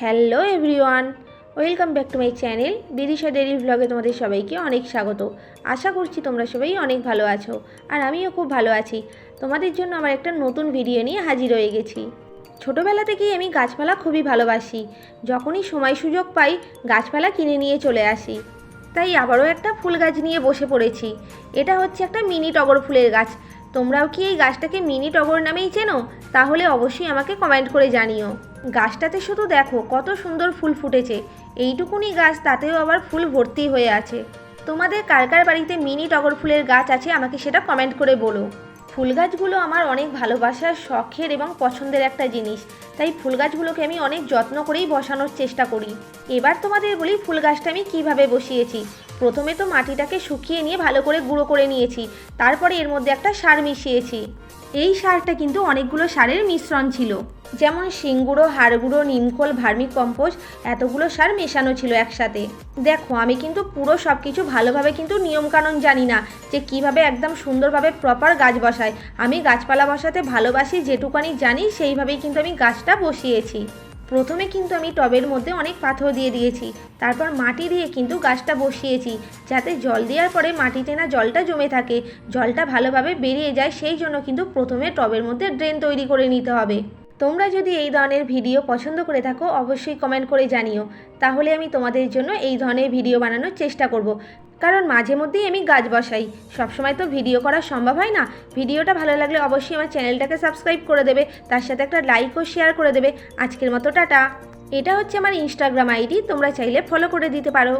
Hello everyone, welcome back to my channel Bidisha diary ভ্লগে তোমাদের সবাইকে অনেক স্বাগত। আশা করছি তোমরা সবাই অনেক ভালো আছো আর আমিও খুব ভালো আছি। তোমাদের জন্য আমার একটা নতুন ভিডিও নিয়ে হাজির হয়ে গেছি। ছোটোবেলা থেকেই আমি গাছপালা খুবই ভালোবাসি। যখনই সময় সুযোগ পাই, গাছপালা কিনে নিয়ে চলে আসি। তাই আবারও একটা ফুল গাছ নিয়ে বসে পড়েছি। এটা হচ্ছে একটা মিনি টগর ফুলের গাছ। তোমরাও কি এই গাছটাকে মিনি টগর নামেই চেনো? তাহলে অবশ্যই আমাকে কমেন্ট করে জানিও। গাছটাতে শুধু দেখো কত সুন্দর ফুল ফুটেছে। এইটুকুনি গাছ তাতেও আবার ফুল ভর্তি হয়ে আছে। তোমাদের কার কার বাড়িতে মিনি টগর ফুলের গাছ আছে আমাকে সেটা কমেন্ট করে বলো। ফুল গাছগুলো আমার অনেক ভালোবাসার, শখের এবং পছন্দের একটা জিনিস। তাই ফুল গাছগুলোকে আমি অনেক যত্ন করেই বসানোর চেষ্টা করি। এবার তোমাদের বলি ফুল গাছটা আমি কীভাবে বসিয়েছি। প্রথমে তো মাটিটাকে শুকিয়ে নিয়ে ভালো করে গুঁড়ো করে নিয়েছি, তারপরে এর মধ্যে একটা সার মিশিয়েছি। এই সারটা কিন্তু অনেকগুলো সারের মিশ্রণ ছিল, যেমন শিংগুঁড়ো হাড়গুঁড়ো নিমখোল ভার্মি কম্পোস্ট, এতগুলো সার মেশানো ছিল একসাথে। দেখো, আমি কিন্তু পুরো সব কিছু ভালোভাবে কিন্তু নিয়মকানুন জানি না যে কীভাবে একদম সুন্দরভাবে প্রপার গাছ বসায় আমি গাছপালা বসাতে ভালোবাসি, যেটুকানি জানি সেইভাবেই কিন্তু আমি গাছটা বসিয়েছি। প্রথমে কিন্তু আমি টবের মধ্যে অনেক পাথর দিয়ে দিয়েছি, তারপর মাটি দিয়ে কিন্তু গাছটা বসিয়েছি, যাতে জল দেওয়ার পরে মাটিতে না জলটা জমে থাকে, জলটা ভালোভাবে বেরিয়ে যায়, সেই জন্য কিন্তু প্রথমে টবের মধ্যে ড্রেন তৈরি করে নিতে হবে। তোমরা যদি এই ধরনের ভিডিও পছন্দ করে থাকো, অবশ্যই কমেন্ট করে জানিও। তাহলে আমি তোমাদের জন্য এই ধরনের ভিডিও বানানোর চেষ্টা করব। কারণ মাঝে মধ্যেই আমি গাছ বসাই। সবসময় তো ভিডিও করা সম্ভব হয় না। ভিডিওটা ভালো লাগলে অবশ্যই আমার চ্যানেলটাকে সাবস্ক্রাইব করে দেবে, তার সাথে একটা লাইক ও শেয়ার করে দেবে। আজকের মতো টাটা। এটা হচ্ছে আমার ইনস্টাগ্রাম আইডি তোমরা চাইলে ফলো করে দিতে পারো।